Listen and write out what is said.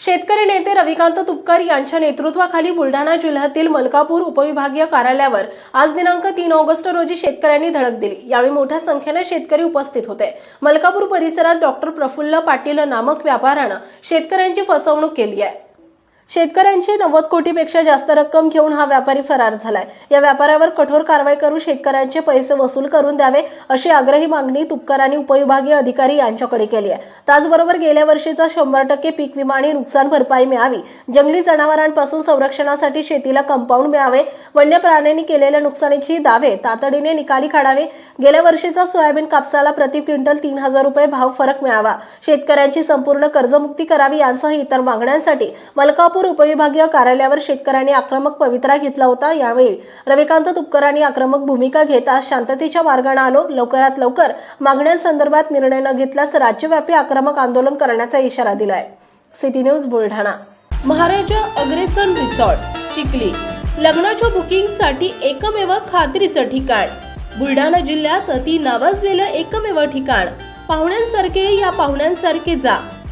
शेतकरी नेते रविकांत तुपकर यांच्या नेतृत्वाखाली बुलढाणा जिल्ह्यातील मलकापूर उपविभागीय कार्यालयावर आज दिनांक तीन ऑगस्ट रोजी शेतकऱ्यांनी धडक दिली. यावेळी मोठ्या संख्येने शेतकरी उपस्थित होते. मलकापूर परिसरात डॉक्टर प्रफुल्ल पाटील नामक व्यापाऱ्यानं शेतकऱ्यांची फसवणूक केली आहे. शेतकऱ्यांची नव्वद कोटीपेक्षा जास्त रक्कम घेऊन हा व्यापारी फरार झालाय. या व्यापाऱ्यावर कठोर कारवाई करून शेतकऱ्यांचे पैसे वसूल करून द्यावे अशी आग्रही मागणी तुपकरांनी उपविभागीय अधिकारी यांच्याकडे केली आहे. त्याचबरोबर गेल्या वर्षीचा शंभर टक्के पीक विमा आणि नुकसान भरपाई मिळावी जंगली जनावरांपासून संरक्षणासाठी शेतीला कंपाऊंड मिळावे वन्य प्राण्यांनी केलेल्या नुकसानीची दावे तातडीने निकाली काढावे गेल्या वर्षीचा सोयाबीन कापसाला प्रति क्विंटल तीन हजार रुपये भाव फरक मिळावा शेतकऱ्यांची संपूर्ण कर्जमुक्ती करावी यांसह इतर मागण्यांसाठी मलकापूर उपविभागीय कार्यालयावर शेतकऱ्यांनी आक्रमक पवित्रा घेतला होता. यावेळी रविकांत तुपकरांनी आक्रमक भूमिका घेत आज शांततेच्या मार्गाने आलो. लवकरात लवकर मागण्यांसंदर्भात निर्णय न घेतल्यास राज्यव्यापी आक्रमक आंदोलन करण्याचा इशारा दिलाय. City news Buldhana. Maharaja Agrasen resort Chikhli. लग्नाच्या बुकिंगसाठी एकमेव खात्रीचं ठिकाण. बुलढाणा जिल्ह्यात अति नावाजलेलं एकमेव ठिकाण. पाहुण्यांसारखे या पाहुण्यांसारखे जा.